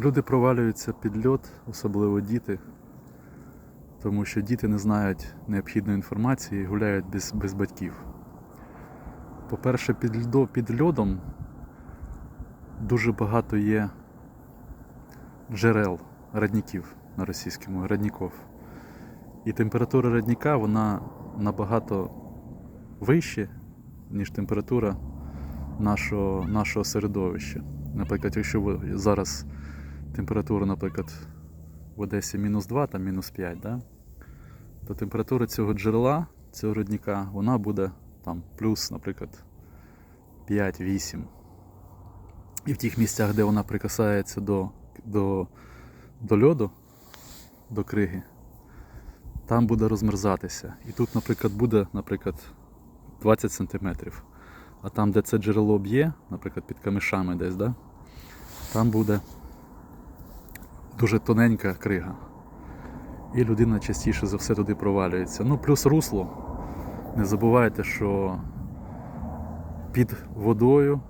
Люди провалюються під льот, особливо діти, тому що діти не знають необхідної інформації і гуляють без, без батьків. По-перше, під, льдо, під льодом дуже багато є джерел родників на російському, родників. І температура родника вона набагато вище, ніж температура нашого, нашого середовища. Наприклад, якщо ви зараз температура, наприклад, в Одесі мінус 2, там мінус 5, да? то температура цього джерела, цього родника, вона буде там плюс, наприклад, 5-8. І в тих місцях, де вона прикасається до, до, до льоду, до криги, там буде розмерзатися. І тут, наприклад, буде, наприклад, 20 см. А там, де це джерело б'є, наприклад, під камишами десь, да? там буде дуже тоненька крига. І людина частіше за все туди провалюється. Ну, плюс русло. Не забувайте, що під водою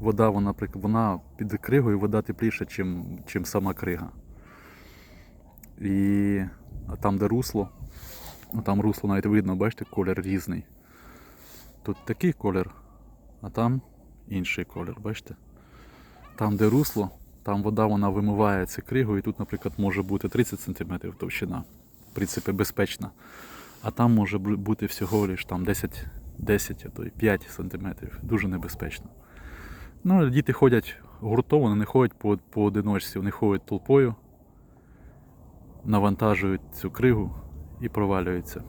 вода, вона, вона під кригою вода тепліша, чим, чим сама крига. І а там, де русло, ну там русло навіть видно, бачите, колір різний. Тут такий колір, а там інший колір, бачите? Там, де русло, там вода вона вимивається кригою, і тут, наприклад, може бути 30 см товщина, в принципі, безпечна. А там може бути всього лиш там 10, 10 а то й 5 см. Дуже небезпечно. Ну, діти ходять гуртово, вони не ходять по, поодиночці, вони ходять толпою, навантажують цю кригу і провалюються.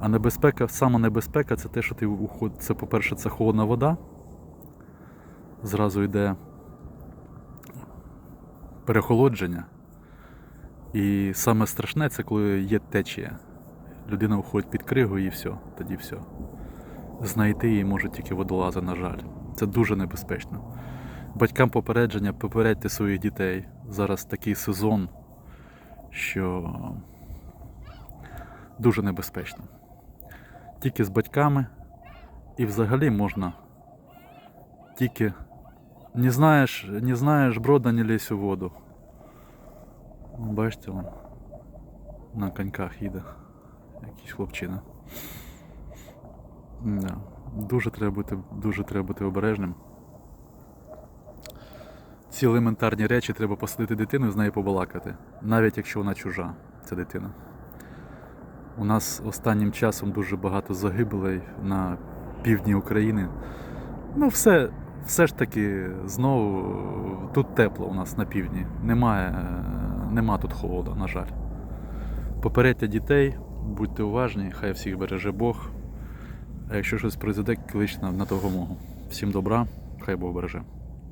А небезпека, сама небезпека це те, що ти уход... Це, по-перше, це холодна вода. Зразу йде перехолодження. І саме страшне це коли є течія. Людина виходить під кригою і все, тоді все. Знайти її може тільки водолази, на жаль. Це дуже небезпечно. Батькам попередження, попередьте своїх дітей. Зараз такий сезон, що дуже небезпечно. Тільки з батьками і взагалі можна тільки не знаєш, не знаєш брода, не лізь у воду. Бачите, вон на коньках їде якийсь хлопчина. Да. Дуже треба бути, дуже треба бути обережним. Ці елементарні речі треба посадити дитину і з нею побалакати, навіть якщо вона чужа, ця дитина. У нас останнім часом дуже багато загиблей на півдні України. Ну, все, все ж таки, знову тут тепло у нас на півдні. Немає, нема тут холоду, на жаль. Попередьте дітей, будьте уважні, хай всіх береже Бог. А якщо щось произойде, кличте на допомогу. Всім добра, хай Бог береже.